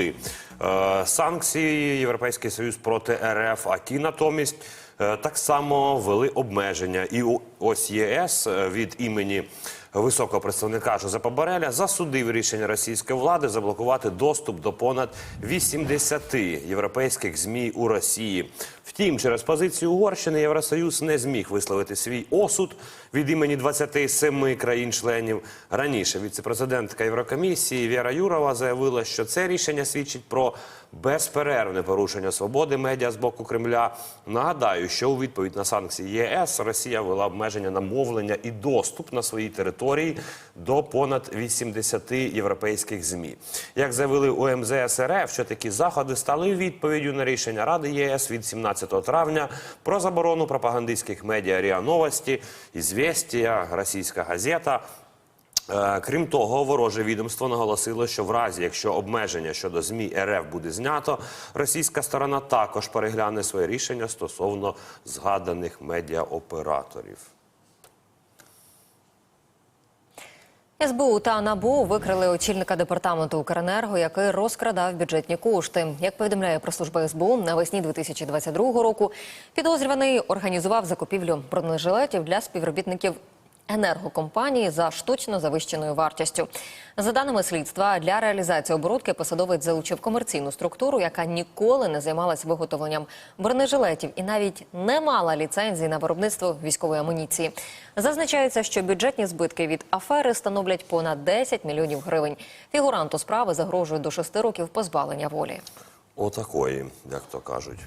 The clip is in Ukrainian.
ввели е, санкції Європейський Союз проти РФ, а ті натомість е, так само ввели обмеження. І ось ЄС е, від імені високого представника Жозепа Бореля засудив рішення російської влади заблокувати доступ до понад 80 європейських змі у Росії. Втім, через позицію Угорщини Євросоюз не зміг висловити свій осуд від імені 27 країн-членів. Раніше віцепрезидентка Єврокомісії Віра Юрова заявила, що це рішення свідчить про безперервне порушення свободи медіа з боку Кремля. Нагадаю, що у відповідь на санкції ЄС Росія ввела обмеження на мовлення і доступ на своїй території до понад 80 європейських змі. Як заявили у МЗС РФ, що такі заходи стали відповіддю на рішення Ради ЄС від 17 травня про заборону пропагандистських медіа РІА Новості, «Ізвєстія», російська газета. Е, Крім того, вороже відомство наголосило, що в разі, якщо обмеження щодо змі РФ буде знято, російська сторона також перегляне своє рішення стосовно згаданих медіаоператорів. СБУ та НАБУ викрили очільника департаменту Укренерго, який розкрадав бюджетні кошти. Як повідомляє про служба СБУ, навесні 2022 року підозрюваний організував закупівлю бронежилетів для співробітників енергокомпанії за штучно завищеною вартістю. За даними слідства, для реалізації оборудки посадовець залучив комерційну структуру, яка ніколи не займалась виготовленням бронежилетів і навіть не мала ліцензії на виробництво військової амуніції. Зазначається, що бюджетні збитки від афери становлять понад 10 мільйонів гривень. Фігуранту справи загрожує до 6 років позбавлення волі. Отакої, як то кажуть.